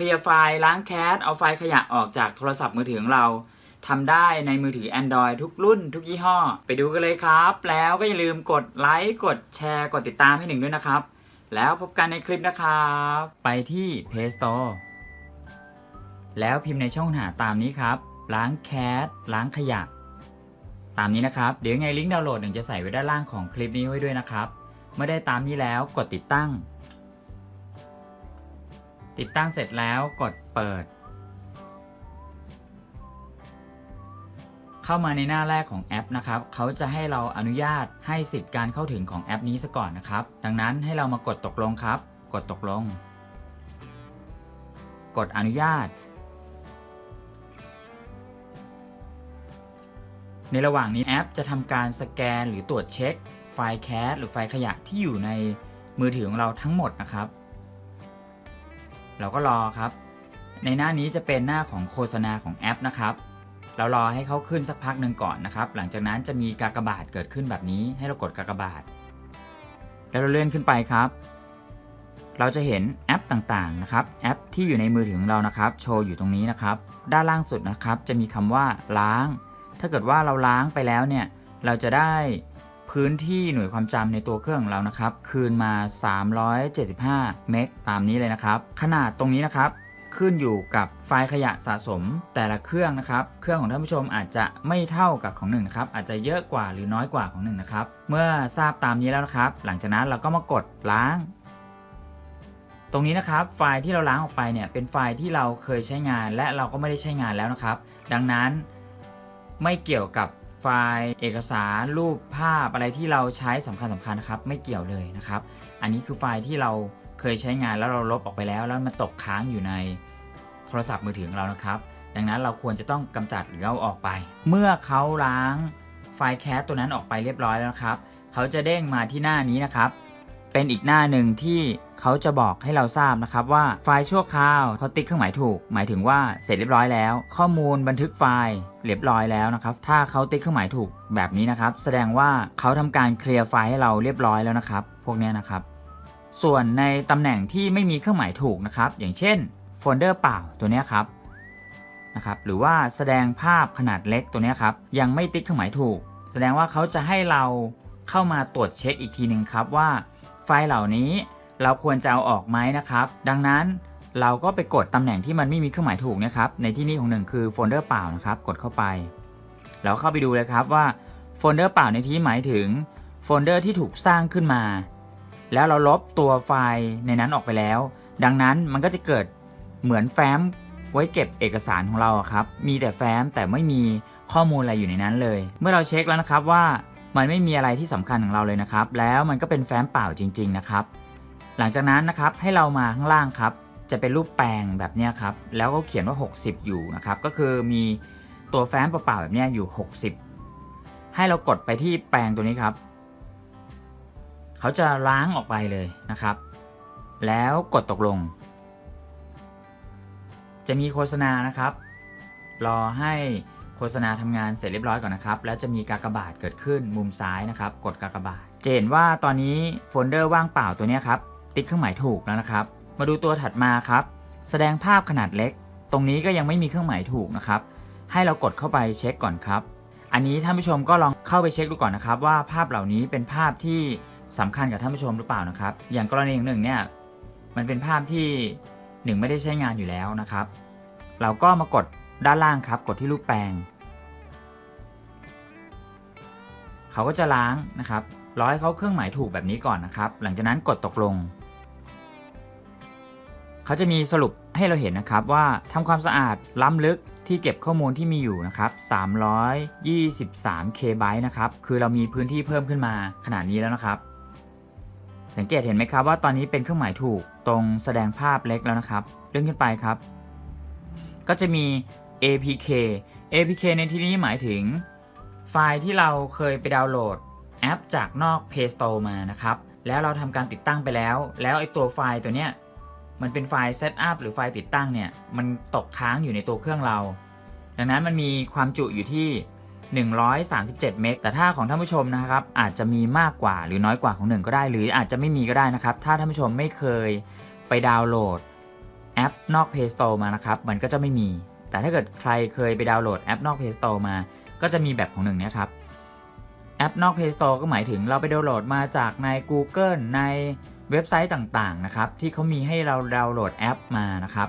คลียร์ไฟล์ล้างแคสเอาไฟล์ขยะออกจากโทรศัพท์มือถือของเราทำได้ในมือถือ Android ทุกรุ่นทุกยี่ห้อ ไปดูกันเลยครับ แล้วก็อย่าลืมกดไลค์กดแชร์กดติดตามให้หนึ่งด้วยนะครับ แล้วพบกันในคลิปนะครับ ไปที่ Play Store แล้วพิมพ์ในช่องหาตามนี้ครับ ล้างแคสล้างขยะ ตามนี้นะครับ เดี๋ยวไงลิงก์ดาวน์โหลดหนึ่งจะใส่ไว้ด้านล่างของคลิปนี้ไว้ด้วยนะครับ เมื่อได้ตามนี้แล้วกดติดตั้ง ติดตั้งเสร็จแล้วกดเปิด เข้ามาในหน้าแรกของแอปนะครับเขาจะให้เราอนุญาตให้สิทธิ์การเข้าถึงของแอปนี้ซะก่อนนะครับ ดังนั้นให้เรามากดตกลงครับ กดตกลง กดอนุญาต ในระหว่างนี้แอปจะทำการสแกนหรือตรวจเช็ค ไฟล์แคสหรือไฟล์ขยะที่อยู่ในมือถือของเราทั้งหมดนะครับ เราก็รอครับ ในหน้านี้จะเป็นหน้าของโฆษณาของแอปนะครับ เรารอให้เขาขึ้นสักพักหนึ่งก่อนนะครับ หลังจากนั้นจะมีกากบาทเกิดขึ้นแบบนี้ ให้เรากดกากบาท แล้วเราเลื่อนขึ้นไปครับ เราจะเห็นแอปต่างๆนะครับ แอปที่อยู่ในมือถือของเรานะครับ โชว์อยู่ตรงนี้นะครับ ด้านล่างสุดนะครับ จะมีคำว่าล้าง ถ้าเกิดว่าเราล้างไปแล้วเนี่ย เราจะได้ พื้นที่หน่วยความจำในตัวเครื่องของเรานะครับ คืนมา 375 เมกตามนี้เลยนะครับ ขนาดตรงนี้นะครับขึ้นอยู่กับไฟล์ขยะสะสมแต่ละเครื่องนะครับ เครื่องของท่านผู้ชมอาจจะไม่เท่ากับของหนึ่งนะครับ อาจจะเยอะกว่าหรือน้อยกว่าของหนึ่งนะครับ เมื่อทราบตามนี้แล้วนะครับ หลังจากนั้นเราก็มากดล้าง ตรงนี้นะครับ ไฟล์ที่เราล้างออกไปเนี่ย เป็นไฟล์ที่เราเคยใช้งานและเราก็ไม่ได้ใช้งานแล้วนะครับ ดังนั้นไม่เกี่ยวกับ ไฟล์เอกสารรูปภาพอะไรที่เราใช้สำคัญสำคัญนะครับไม่เกี่ยวเลยนะครับ อันนี้คือไฟล์ที่เราเคยใช้งานแล้วเราลบออกไปแล้ว แล้วมันตกค้างอยู่ในโทรศัพท์มือถือของเรานะครับ ดังนั้นเราควรจะต้องกำจัดหรือเอาออกไป เมื่อเขาล้างไฟล์แคสตัวนั้นออกไปเรียบร้อยแล้วครับ เขาจะเด้งมาที่หน้านี้นะครับ เป็นอีกหน้าหนึ่งที่เขาจะบอกให้เราทราบนะครับว่าไฟล์ชั่วคราวเขาติ๊กเครื่องหมายถูก หมายถึงว่าเสร็จเรียบร้อยแล้ว ข้อมูลบันทึกไฟล์เรียบร้อยแล้วนะครับ ถ้าเขาติ๊กเครื่องหมายถูกแบบนี้นะครับ แสดงว่าเขาทำการเคลียร์ไฟล์ให้เราเรียบร้อยแล้วนะครับ พวกเนี้ยนะครับ ส่วนในตำแหน่งที่ไม่มีเครื่องหมายถูกนะครับ อย่างเช่นโฟลเดอร์เปล่าตัวเนี้ยครับนะครับ หรือว่าแสดงภาพขนาดเล็กตัวเนี้ยครับ ยังไม่ติ๊กเครื่องหมายถูก แสดงว่าเขาจะให้เราเข้ามาตรวจเช็คอีกทีหนึ่งครับว่า ไฟล์เหล่านี้เราควรจะเอาออกไหมนะครับ ดังนั้นเราก็ไปกดตำแหน่งที่มันไม่มีเครื่องหมายถูกนะครับ ในที่นี้ของหนึ่งคือโฟลเดอร์เปล่านะครับ กดเข้าไปแล้วเข้าไปดูเลยครับว่าโฟลเดอร์เปล่าในที่หมายถึงโฟลเดอร์ที่ถูกสร้างขึ้นมา แล้วเราลบตัวไฟล์ในนั้นออกไปแล้ว ดังนั้นมันก็จะเกิดเหมือนแฟ้มไว้เก็บเอกสารของเราครับ มีแต่แฟ้มแต่ไม่มีข้อมูลอะไรอยู่ในนั้นเลย เมื่อเราเช็คแล้วนะครับว่า มันไม่มีอะไรที่สำคัญของเราเลยนะครับ แล้วมันก็เป็นแฟ้มเปล่าจริง ๆนะครับ หลังจากนั้นนะครับให้เรามาข้างล่างครับ จะเป็นรูปแปลงแบบนี้ครับ แล้วก็เขียนว่า 60 อยู่นะครับ ก็คือมีตัวแฟ้มเปล่าๆแบบนี้อยู่ 60 ให้เรากดไปที่แปลงตัวนี้ครับ เขาจะล้างออกไปเลยนะครับ แล้วกดตกลง จะมีโฆษณานะครับ รอให้ โฆษณาทำงานเสร็จเรียบร้อยก่อนนะครับ แล้วจะมีกากบาทเกิดขึ้นมุมซ้ายนะครับ กดกากบาทจะเห็นว่าตอนนี้โฟลเดอร์ว่างเปล่าตัวนี้ครับ ติ๊กเครื่องหมายถูกแล้วนะครับ มาดูตัวถัดมาครับ แสดงภาพขนาดเล็ก ตรงนี้ก็ยังไม่มีเครื่องหมายถูกนะครับ ให้เรากดเข้าไปเช็คก่อนครับ อันนี้ท่านผู้ชมก็ลองเข้าไปเช็คดูก่อนนะครับ ว่าภาพเหล่านี้เป็นภาพที่สำคัญกับท่านผู้ชมหรือเปล่านะครับ อย่างกรณีหนึ่งเนี่ย มันเป็นภาพที่หนึ่งไม่ได้ใช้งานอยู่แล้วนะครับ เราก็มากดด้านล่างครับ กดที่รูปแปลง เขาก็จะล้างนะครับรอให้เขาเครื่องหมายถูกแบบนี้ก่อนนะครับ หลังจากนั้นกดตกลง เขาจะมีสรุปให้เราเห็นนะครับว่าทำความสะอาดล้ำลึกที่เก็บข้อมูลที่มีอยู่นะครับ323 k b นะครับ คือเรามีพื้นที่เพิ่มขึ้นมาขนาดนี้แล้วนะครับ สังเกตเห็นไหมครับว่าตอนนี้เป็นเครื่องหมายถูกตรงแสดงภาพเล็กแล้วนะครับ เลื่อนขึ้นไปครับ ก็จะมี APK APK ในที่นี้หมายถึง ไฟล์ที่เราเคยไปดาวน์โหลดแอปจากนอก Play Store มานะครับ แล้วเราทำการติดตั้งไปแล้ว แล้วไอ้ตัวไฟล์ตัวเนี้ยมันเป็นไฟล์ Setup หรือไฟล์ติดตั้งเนี่ย มันตกค้างอยู่ในตัวเครื่องเรา ดังนั้นมันมีความจุอยู่ที่ 137 เมก แต่ถ้าของท่านผู้ชมนะครับ อาจจะมีมากกว่าหรือน้อยกว่าของหนึ่งก็ได้ หรืออาจจะไม่มีก็ได้นะครับ ถ้าท่านผู้ชมไม่เคยไปดาวน์โหลดแอแอปนอก Play Store มานะครับ มันก็จะไม่มี แต่ถ้าเกิดใครเคยไปดาวน์โหลดแอปนอก Play Store มา ก็จะมีแบบของหนึ่งเนี้ยครับแอปนอก Play Store ก็หมายถึงเราไปดาวน์โหลดมาจากใน Google ในเว็บไซต์ต่างๆนะครับที่เขามีให้เราดาวน์โหลดแอปมานะครับ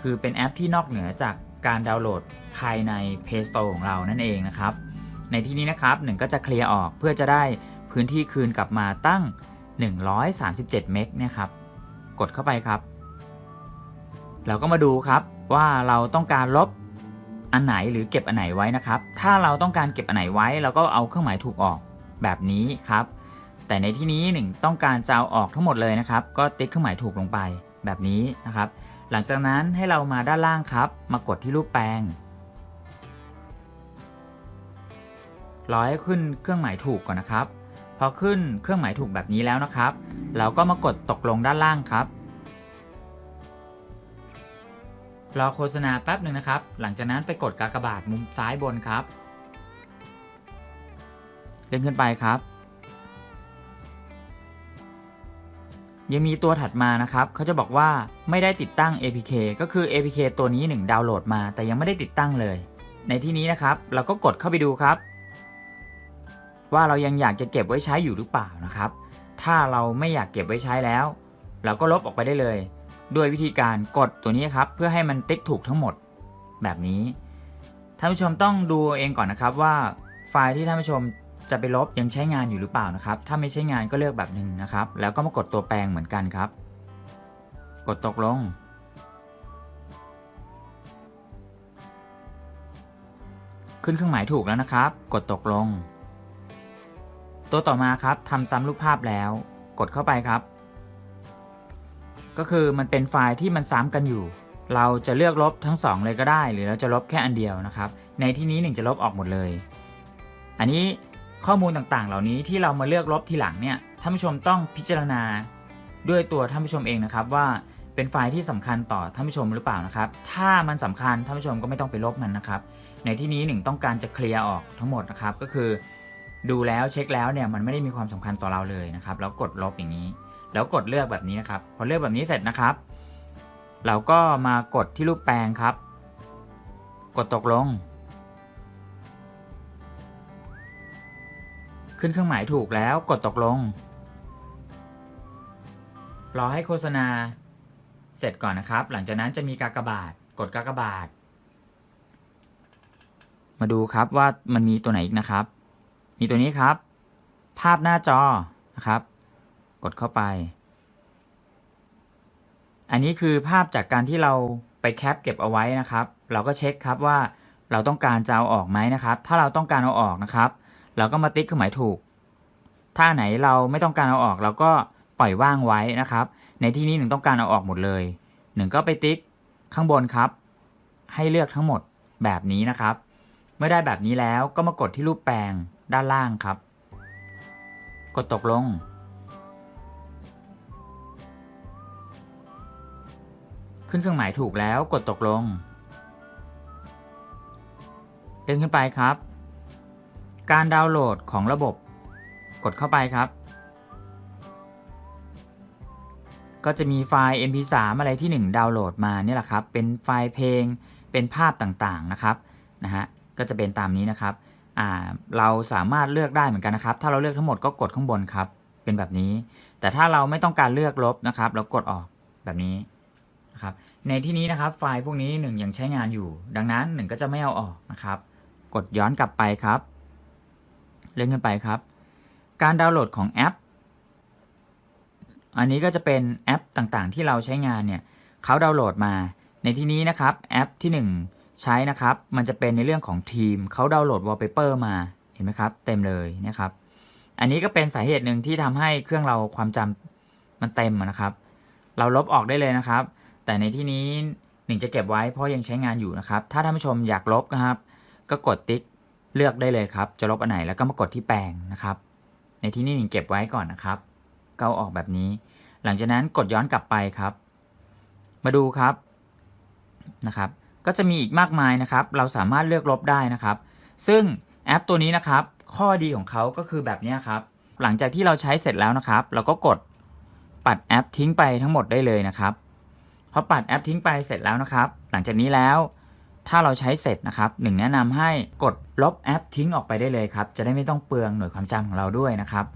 คือเป็นแอปที่นอกเหนือจากการดาวน์โหลดภายใน Play Store ของเรานั่นเองนะครับ ในที่นี้นะครับหนึ่งก็จะเคลียร์ออกเพื่อจะได้พื้นที่คืนกลับมาตั้ง 137 เมกเนี่ยครับ กดเข้าไปครับ เราก็มาดูครับว่าเราต้องการลบ อันไหนหรือเก็บอันไหนไว้นะครับ ถ้าเราต้องการเก็บอันไหนไว้เราก็เอาเครื่องหมายถูกออกแบบนี้ครับ แต่ในที่นี้หนึ่งต้องการจะเอาออกทั้งหมดเลยนะครับ ก็ติ๊กเครื่องหมายถูกลงไปแบบนี้นะครับ หลังจากนั้นให้เรามาด้านล่างครับ มากดที่รูปแปลงรอให้ขึ้นเครื่องหมายถูกก่อนนะครับ พอขึ้นเครื่องหมายถูกแบบนี้แล้วนะครับ เราก็มากดตกลงด้านล่างครับ รอโฆษณาแป๊บหนึ่งนะครับ หลังจากนั้นไปกดกากบาทมุมซ้ายบนครับ เลื่อนขึ้นไปครับ ยังมีตัวถัดมานะครับ เขาจะบอกว่าไม่ได้ติดตั้ง APK ก็คือ APK ตัวนี้ 1 ดาวน์โหลดมา แต่ยังไม่ได้ติดตั้งเลย ในที่นี้นะครับ เราก็กดเข้าไปดูครับ ว่าเรายังอยากจะเก็บไว้ใช้อยู่หรือเปล่านะครับ ถ้าเราไม่อยากเก็บไว้ใช้แล้ว เราก็ลบออกไปได้เลย ด้วยวิธีการกดตัวนี้ครับ เพื่อให้มันติ๊กถูกทั้งหมดแบบนี้ท่านผู้ชมต้องดูเองก่อนนะครับว่าไฟล์ที่ท่านผู้ชมจะไปลบยังใช้งานอยู่หรือเปล่านะครับ ถ้าไม่ใช้งานก็เลือกแบบหนึ่งนะครับ แล้วก็มากดตัวแปลงเหมือนกันครับ กดตกลง ขึ้นเครื่องหมายถูกแล้วนะครับ กดตกลง ตัวต่อมาครับทำซ้ำรูปภาพแล้ว กดเข้าไปครับ ก็คือมันเป็นไฟล์ที่มันซ้ำกันอยู่ เราจะเลือกลบทั้งสองเลยก็ได้ หรือเราจะลบแค่อันเดียวนะครับ ในที่นี้หนึ่งจะลบออกหมดเลย อันนี้ข้อมูลต่างๆ เหล่านี้ที่เรามาเลือกลบทีหลังเนี่ยท่านผู้ชมต้องพิจารณาด้วยตัวท่านผู้ชมเองนะครับว่าเป็นไฟล์ที่สำคัญต่อท่านผู้ชมหรือเปล่านะครับ ถ้ามันสำคัญท่านผู้ชมก็ไม่ต้องไปลบมันนะครับ ในที่นี้หนึ่งต้องการจะเคลียร์ออกทั้งหมดนะครับ ก็คือ ดูแล้วเช็คแล้วเนี่ยมันไม่ได้มีความสำคัญต่อเราเลยนะครับ แล้วกดลบอย่างนี้ แล้วกดเลือกแบบนี้นะครับ พอเลือกแบบนี้เสร็จนะครับ เราก็มากดที่รูปแปลงครับ กดตกลง ขึ้นเครื่องหมายถูกแล้วกดตกลง รอให้โฆษณาเสร็จก่อนนะครับ หลังจากนั้นจะมีกากบาท กดกากบาท มาดูครับว่ามันมีตัวไหนอีกนะครับ มีตัวนี้ครับ ภาพหน้าจอนะครับ กดเข้าไป อันนี้คือภาพจากการที่เราไปแคปเก็บเอาไว้นะครับ เราก็เช็คครับว่าเราต้องการจะเอาออกไหมนะครับ ถ้าเราต้องการเอาออกนะครับ เราก็มาติ๊กเครื่องหมายถูก ถ้าไหนเราไม่ต้องการเอาออก เราก็ปล่อยว่างไว้นะครับ ในที่นี้หนึ่งต้องการเอาออกหมดเลยหนึ่งก็ไปติ๊กข้างบนครับ ให้เลือกทั้งหมดแบบนี้นะครับ เมื่อได้แบบนี้แล้วก็มากดที่รูปแปลงด้านล่างครับ กดตกลง ขึ้นเครื่องหมายถูกแล้วกดตกลง เลื่อนขึ้นไปครับ การดาวน์โหลดของระบบ กดเข้าไปครับ ก็จะมีไฟล์ mp3 อะไรที่ 1 ดาวน์โหลดมาเนี่ยแหละครับ เป็นไฟล์เพลง เป็นภาพต่างๆนะครับ นะฮะ ก็จะเป็นตามนี้นะครับอ่าเราสามารถเลือกได้เหมือนกันนะครับ ถ้าเราเลือกทั้งหมดก็กดข้างบนครับ เป็นแบบนี้ แต่ถ้าเราไม่ต้องการเลือกลบนะครับ เรากดออกแบบนี้ นะครับในที่นี้นะครับไฟล์พวกนี้หนึ่งยังใช้งานอยู่ ดังนั้นหนึ่งก็จะไม่เอาออกนะครับ กดย้อนกลับไปครับ เลื่อนขึ้นไปครับ การดาวน์โหลดของแอป อันนี้ก็จะเป็นแอปต่างๆ ที่เราใช้งานเนี่ยเขาดาวน์โหลดมา ในที่นี้นะครับแอปที่ 1 ใช้นะครับ มันจะเป็นในเรื่องของทีมเขาดาวน์โหลดวอลเปเปอร์มาเห็นไหมครับ เต็มเลยนะครับ อันนี้ก็เป็นสาเหตุหนึ่งที่ทำให้เครื่องเราความจำมันเต็มนะครับ เราลบออกได้เลยนะครับ แต่ในที่นี้หนึ่งจะเก็บไว้เพราะยังใช้งานอยู่นะครับ ถ้าท่านผู้ชมอยากลบนะครับ ก็กดติ๊กเลือกได้เลยครับ จะลบอันไหนแล้วก็มากดที่แปลงนะครับ ในที่นี้หนึ่งเก็บไว้ก่อนนะครับก็เอาออกแบบนี้ หลังจากนั้นกดย้อนกลับไปครับ มาดูครับนะครับ ก็จะมีอีกมากมายนะครับ เราสามารถเลือกลบได้นะครับ ซึ่งแอปตัวนี้นะครับ ข้อดีของเขาก็คือแบบนี้ครับ หลังจากที่เราใช้เสร็จแล้วนะครับ เราก็กดปัดแอปทิ้งไปทั้งหมดได้เลยนะครับ พอปัดแอปทิ้งไปเสร็จแล้วนะครับ หลังจากนี้แล้ว ถ้าเราใช้เสร็จนะครับหนึ่งแนะนำให้กดลบแอปทิ้งออกไปได้เลยครับ จะได้ไม่ต้องเปลืองหน่วยความจำของเราด้วยนะครับ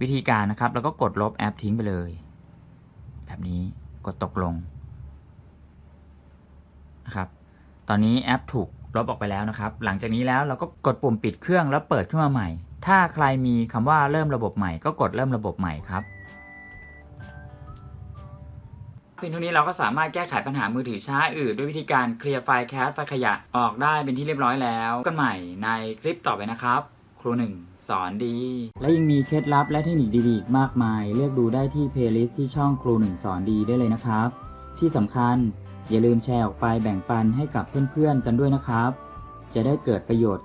วิธีการนะครับแล้วก็กดลบแอปทิ้งไปเลย แบบนี้กดตกลงนะครับ ตอนนี้แอปถูกลบออกไปแล้วนะครับ หลังจากนี้แล้วเราก็กดปุ่มปิดเครื่องแล้วเปิดขึ้นมาใหม่ ถ้าใครมีคำว่าเริ่มระบบใหม่ ก็กดเริ่มระบบใหม่ครับ เพียงเท่านี้เราก็สามารถแก้ไขปัญหามือถือช้าอื่นด้วยวิธีการเคลียร์ไฟล์แคสไฟล์ขยะออกได้เป็นที่เรียบร้อยแล้ว กันใหม่ในคลิปต่อไปนะครับ ครูหนึ่งสอนดี และยังมีเคล็ดลับและเทคนิคดีๆ มากมาย เลือกดูได้ที่เพลย์ลิสต์ที่ช่องครูหนึ่งสอนดีได้เลยนะครับ ที่สำคัญอย่าลืมแชร์ออกไปแบ่งปันให้กับเพื่อนๆกันด้วยนะครับ จะได้เกิดประโยชน์